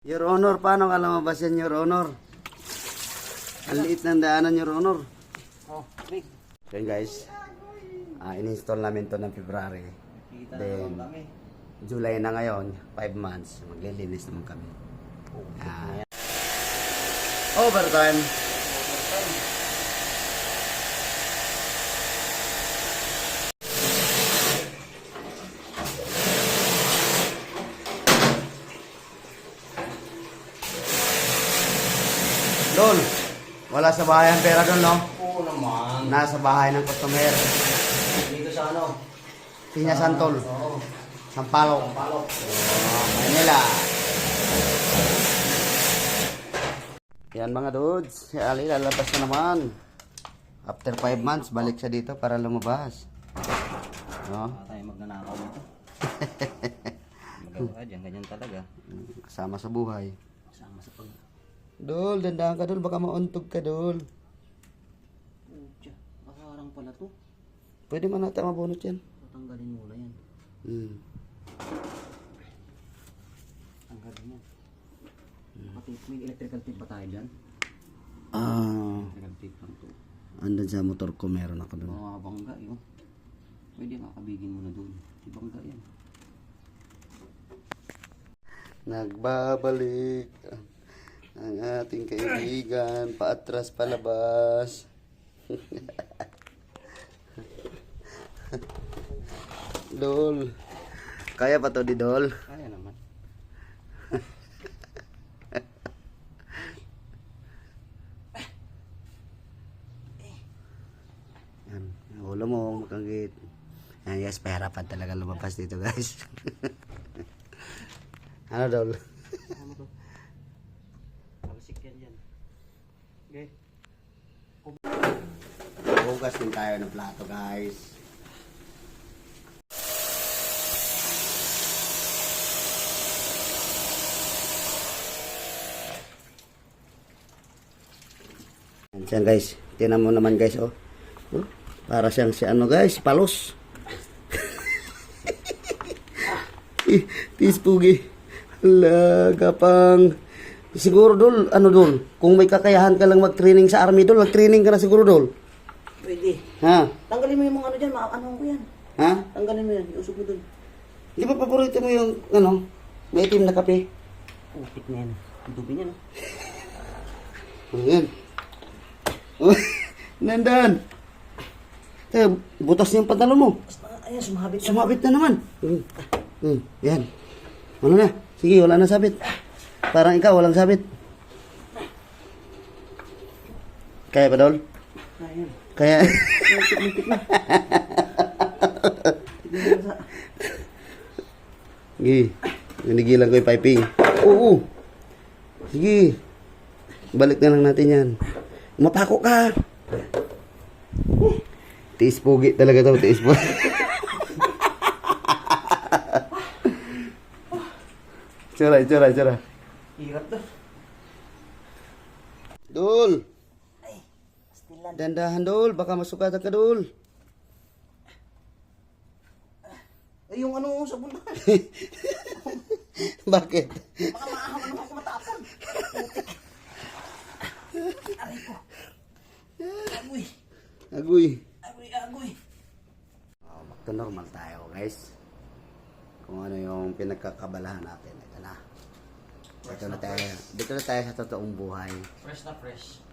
Your Honor, paano ka lumabas yan, Your Honor? Ang liit ng daanan, Your Honor. Oh, big. Yan guys, ah in-install namin to ng February. Then. July na ngayon, 5 months, maglilinis naman kami. Ah. Overtime. Dol, wala sa bahay ang pera doon, no? Oo naman. Nasa bahay ng customer. Dito sa ano? Pinya Santol, Oo. Sampalok. Palok. Oh, Manila. Yan mga dudes, si Ali lalabas na naman. After 5 months, balik siya dito para lumabas. No? Tayo magnanakaw nito. Magawa dyan, ganyan talaga. Kasama sa buhay. Kasama sa pag... Dol, dandaan ka dol, baka mauntog ka dol. Pucha, makarang pala to. Pwede man natin mabunot yan. Tatanggalin muna yan. Hmm. Tanggalin yan. Nakatape, may electrical tape ba tayo dyan? Ah, Electrical tape lang to. andun sa motor ko meron ako dun. Mga bangga yun. Pwede makabigin mo na doon. Di bangga yan. Nagbabalik ang ating kaibigan, paatras palabas. Dol. Kaya pa to di Dol? Kaya naman. Yan. Ulo mo, makagit. Yan, yes, pahirapan talaga lumabas dito guys. ano Dol? To? Palisik yan dyan. Okay. Hugas din tayo ng plato guys. Yan guys, tinan mo naman guys oh. Oh, Para siyang si ano guys, si Palos. Tis pugi. Hala, kapang. Siguro dol, ano dol, kung may kakayahan ka lang mag-training sa army dol, mag-training ka na siguro dol. Pwede. Ha? Tanggalin mo yung mga ano dyan, ma- ano ko yan. Ha? Tanggalin mo yan, iusog mo doon. Di ba paborito mo yung, ano, may itim na kape? Putik na yan. Ang dubi niya, no? Ayan. Oh, nandan. Eh, butas niya yung pantalon mo. Ayan, sumabit ka. Sumabit na naman. Hmm. Hmm. Yan. Ano na? Sige, wala na sabit. Parang ikaw, walang sabit. Kaya pa, Dol? Ayan. Kaya... Sige. Nanigilan ko yung piping. Oo. Sige. Balik na lang natin yan. Mapako ka. Tiis pogi talaga to. Tiis pogi. Tsura, tsura, tsura. Hirap to. Dul. Stilan. Dandahan, Dul. Baka masukatan ka, Dul. Eh, yung ano sa bunda. Bakit? Baka maahaw naman ako matapon. Aray ko. Agoy. Agoy. Agoy, agoy. Oh, back to normal tayo, guys. Kung ano yung pinagkakabalahan natin. Ito na. Dito na tayo. Dito na tayo sa totoong buhay. Fresh na fresh.